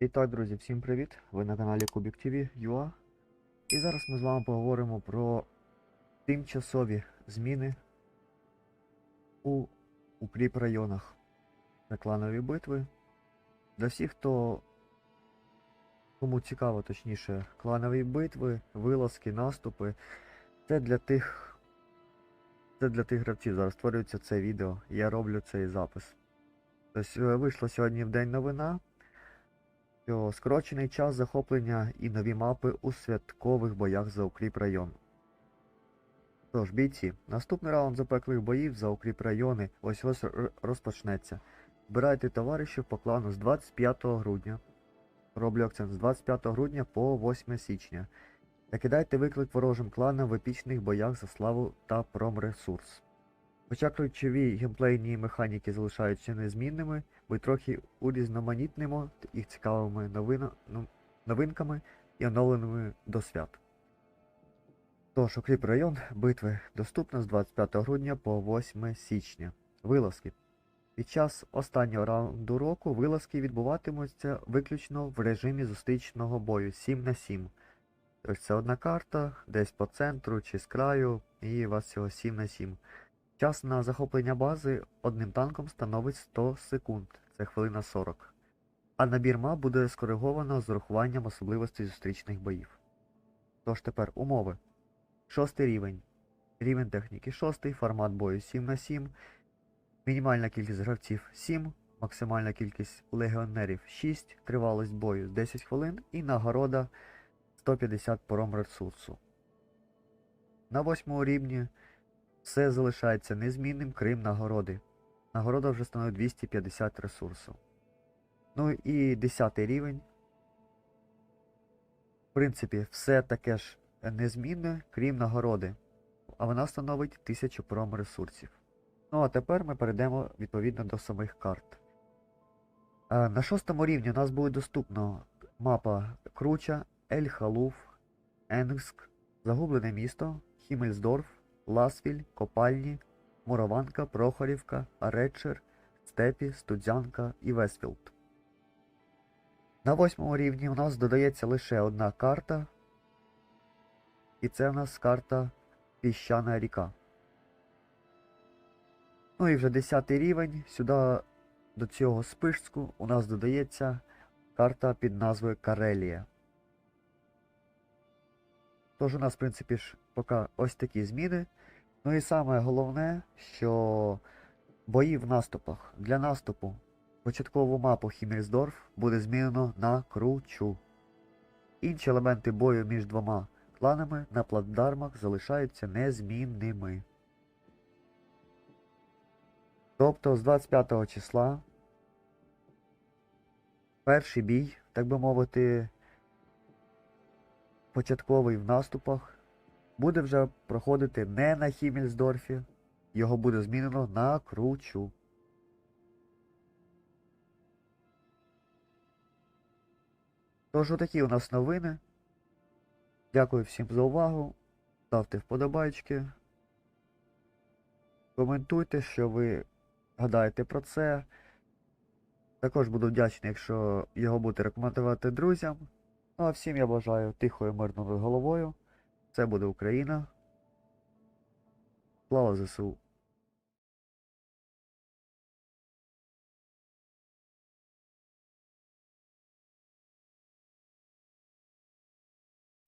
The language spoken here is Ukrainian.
І так, друзі, всім привіт! Ви на каналі Кубік UA. І зараз ми з вами поговоримо про тимчасові зміни у укріп районах на кланові битви. Для всіх, хто кому цікаво, точніше, кланові битви, вилазки, наступи. Це для тих. Це для тих гравців. Зараз створюється це відео. Я роблю цей запис. Тобто вийшла сьогодні в день новина що скорочений час захоплення і нові мапи у святкових боях за укріп район. Тож, бійці, наступний раунд запеклих боїв за укріп райони ось ось розпочнеться. Збирайте товаришів по клану з 25 грудня. Роблю акцент з 25 грудня по 8 січня. Та кидайте виклик ворожим кланам в епічних боях за славу та промресурс. Хоча ключові геймплейні механіки залишаються незмінними, ми трохи урізноманітнимо їх цікавими новина, ну, новинками і оновленими до свят. Тож, укріп район битви доступно з 25 грудня по 8 січня. Вилазки. Під час останнього раунду року вилазки відбуватимуться виключно в режимі зустрічного бою 7 на 7. Тобто це одна карта, десь по центру чи з краю, і у вас всього 7 на 7. Час на захоплення бази одним танком становить 100 секунд, це хвилина 40. А набір мап буде скориговано з урахуванням особливостей зустрічних боїв. Тож тепер умови. Шостий рівень. Рівень техніки 6, формат бою 7 на 7 мінімальна кількість гравців 7, максимальна кількість легіонерів 6, тривалість бою 10 хвилин і нагорода 150 промресурсу. На восьмому рівні все залишається незмінним, крім нагороди. Нагорода вже становить 250 ресурсу. Ну і 10 рівень. В принципі, все таке ж незмінне, крім нагороди. А вона становить 1000 промресурсів. Ну а тепер ми перейдемо відповідно до самих карт. Е, На шостому рівні у нас буде доступно мапа Круча, Ель Халуф, Енгск, Загублене місто, Хімельсдорф, Ласвіль, Копальні, Мурованка, Прохорівка, Редшир, Степі, Студзянка і Весфілд. На восьмому рівні у нас додається лише одна карта. І це у нас карта Піщана ріка. Ну і вже 10 рівень. Сюди до цього списку у нас додається карта під назвою Карелія. Тож у нас, в принципі, ж поки ось такі зміни. Ну і саме головне, що бої в наступах. Для наступу початкову мапу Хімельсдорф буде змінено на кручу. Інші елементи бою між двома кланами на плацдармах залишаються незмінними. Тобто з 25 числа перший бій, так би мовити, початковий в наступах, буде вже проходити не на Хімельсдорфі, його буде змінено на Кручу. Тож отакі у нас новини. Дякую всім за увагу. Ставте вподобайки. Коментуйте, що ви гадаєте про це. Також буду вдячний, якщо його будете рекомендувати друзям. Ну а всім я бажаю тихою мирною головою. Це буде Україна. Слава ЗСУ!